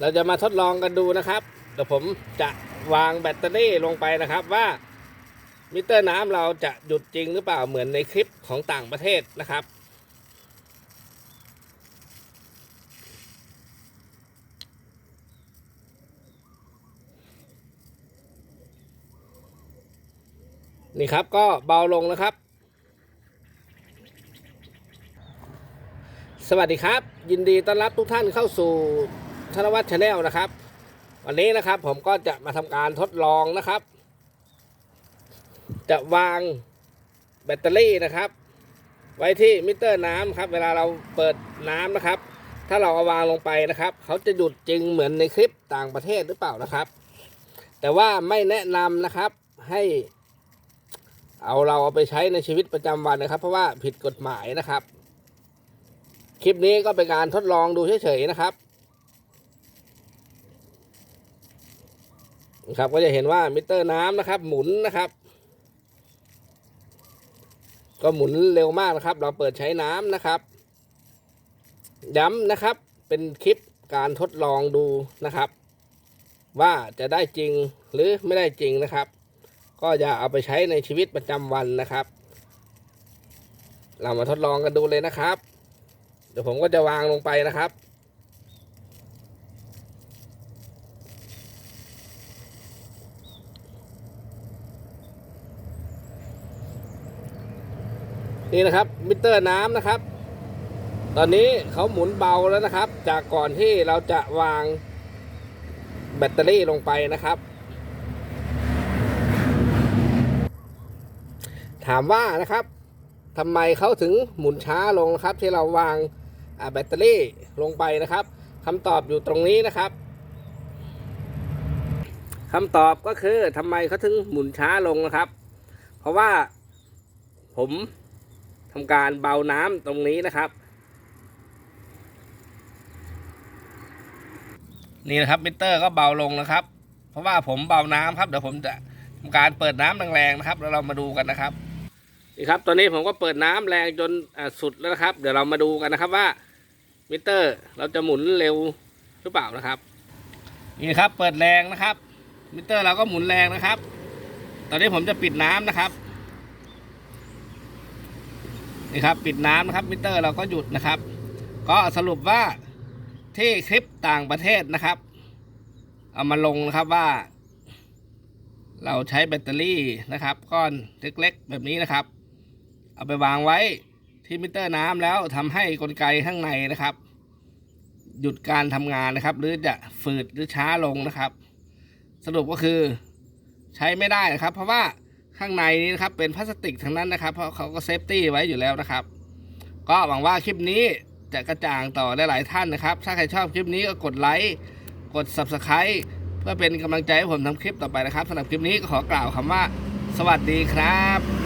เราจะมาทดลองกันดูนะครับเดี๋ยวผมจะวางแบตเตอรี่ลงไปนะครับว่ามิเตอร์น้ำเราจะหยุดจริงหรือเปล่าเหมือนในคลิปของต่างประเทศนะครับ นี่ครับก็เบาลงนะครับ สวัสดีครับ ยินดีต้อนรับทุกท่านเข้าสู่ ธนวัฒน์ชาแนลนะครับ วันนี้นะครับผมก็จะมาทำการทดลองนะครับ จะวางแบตเตอรี่นะครับ ไว้ที่มิเตอร์น้ำครับ เวลาเราเปิดน้ำนะครับ ถ้าเราเอาวางลงไปนะครับ เขาจะหยุดจริงเหมือนในคลิปต่างประเทศหรือเปล่านะครับ แต่ว่าไม่แนะนำนะครับให้ เอาเราเอาไปใช้ในชีวิตประจำวันนะครับ เพราะว่าผิดกฎหมายนะครับ คลิปนี้ก็เป็นการทดลองดูเฉยๆนะครับ นะครับ ก็จะเห็นว่ามิเตอร์น้ำนะครับ หมุนนะครับ ก็หมุนเร็วมากนะครับ เราเปิดใช้น้ำนะครับ ย้ำนะครับเป็นคลิปการทดลองดูนะครับ ว่าจะได้จริงหรือไม่ได้จริงนะครับ ก็อย่าเอาไปใช้ในชีวิตประจำวันนะครับ เรามาทดลองกันดูเลยนะครับ เดี๋ยวผมก็จะวางลงไปนะครับ นี่นะครับมิเตอร์น้ำนะครับ ตอนนี้เขาหมุนเบาแล้วนะครับ จากก่อนที่เราจะวางแบตเตอรี่ลงไปนะครับ ถามว่านะครับทำไมเขาถึงหมุนช้าลงนะครับ ที่เราวางแบตเตอรี่ลงไปนะครับคำตอบอยู่ตรงนี้นะครับคำตอบก็คือทำไมเขาถึงหมุนช้าลงนะครับ เพราะว่าผม ทำการเบาน้ำตรงนี้นะครับ นี่นะครับมิเตอร์ก็เบาลงนะครับ เพราะว่าผมเบาน้ำครับเดี๋ยวผมจะทำการเปิดน้ำแรงๆนะครับ แล้วเรามาดูกันนะครับนี่ครับตอนนี้ผมก็เปิดน้ำแรงจนสุดแล้วนะครับ เดี๋ยวเรามาดูกันนะครับว่ามิเตอร์เราจะหมุนเร็วหรือเปล่านะครับ นี่ครับเปิดแรงนะครับ มิเตอร์เราก็หมุนแรงนะครับ ตอนนี้ผมจะปิดน้ำนะครับ นี่ครับปิดน้ำนะครับมิเตอร์เราก็หยุดนะครับ ก็สรุปว่าที่คลิปต่างประเทศนะครับ เอามาลงนะครับว่า เราใช้แบตเตอรี่นะครับก้อนเล็กๆ แบบนี้นะครับ เอาไปวางไว้ที่มิเตอร์น้ำแล้วทำให้กลไกข้างในนะครับ หยุดการทำงานนะครับ หรือจะฝืดหรือช้าลงนะครับ สรุปก็คือใช้ไม่ได้นะครับ เพราะว่า ข้างในนี้นะครับเป็นพลาสติกทั้งนั้นนะครับ เพราะเขาก็เซฟตี้ไว้อยู่แล้วนะครับ ก็หวังว่าคลิปนี้จะกระจ่างต่อหลายๆท่านนะครับ ถ้าใครชอบคลิปนี้ก็กดไลค์ กด Subscribe เพื่อเป็นกำลังใจให้ผมทำคลิปต่อไปนะครับสำหรับคลิปนี้ก็ขอกล่าวคำว่า สวัสดีครับ